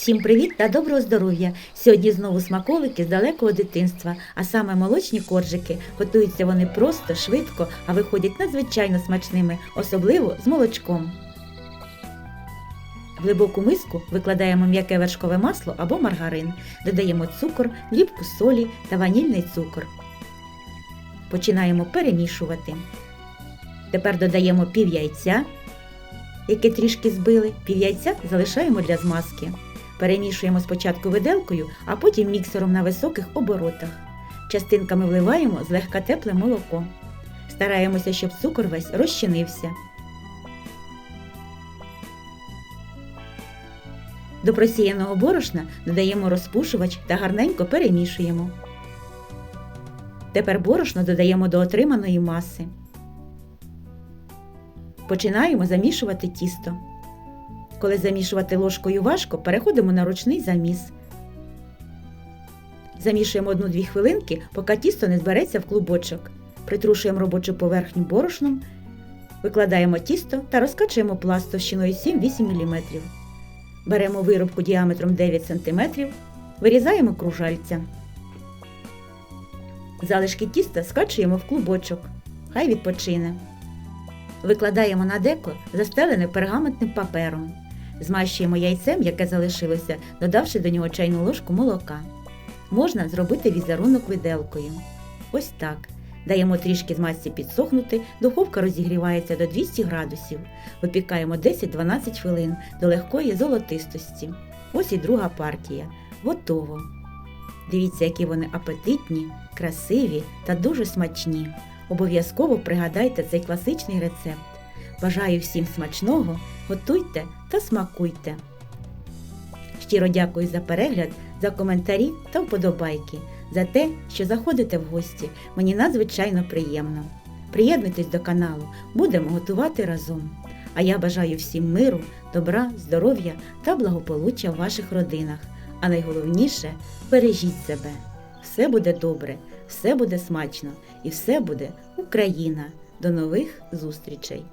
Всім привіт та доброго здоров'я! Сьогодні знову смаколики з далекого дитинства, а саме молочні коржики. Готуються вони просто, швидко, а виходять надзвичайно смачними, особливо з молочком. В глибоку миску викладаємо м'яке вершкове масло або маргарин, додаємо цукор, дрібку солі та ванільний цукор. Починаємо перемішувати. Тепер додаємо пів яйця, яке трішки збили, пів яйця залишаємо для змазки. Перемішуємо спочатку виделкою, а потім міксером на високих оборотах. Частинками вливаємо злегка тепле молоко. Стараємося, щоб цукор весь розчинився. До просіяного борошна додаємо розпушувач та гарненько перемішуємо. Тепер борошно додаємо до отриманої маси. Починаємо замішувати тісто. Коли замішувати ложкою важко, переходимо на ручний заміс. Замішуємо 1-2 хвилинки, поки тісто не збереться в клубочок. Притрушуємо робочу поверхню борошном, викладаємо тісто та розкачуємо пласт товщиною 7-8 мм. Беремо виробку діаметром 9 см, вирізаємо кружальця. Залишки тіста скачуємо в клубочок. Хай відпочине. Викладаємо на деко, застелене пергаментним папером. Змащуємо яйцем, яке залишилося, додавши до нього чайну ложку молока. Можна зробити візерунок виделкою. Ось так. Даємо трішки змазці підсохнути, духовка розігрівається до 200 градусів. Випікаємо 10-12 хвилин до легкої золотистості. Ось і друга партія. Готово. Дивіться, які вони апетитні, красиві та дуже смачні. Обов'язково пригадайте цей класичний рецепт. Бажаю всім смачного, готуйте та смакуйте. Щиро дякую за перегляд, за коментарі та вподобайки, за те, що заходите в гості. Мені надзвичайно приємно. Приєднуйтесь до каналу, будемо готувати разом. А я бажаю всім миру, добра, здоров'я та благополуччя в ваших родинах. А найголовніше бережіть себе. Все буде добре, все буде смачно і все буде Україна. До нових зустрічей!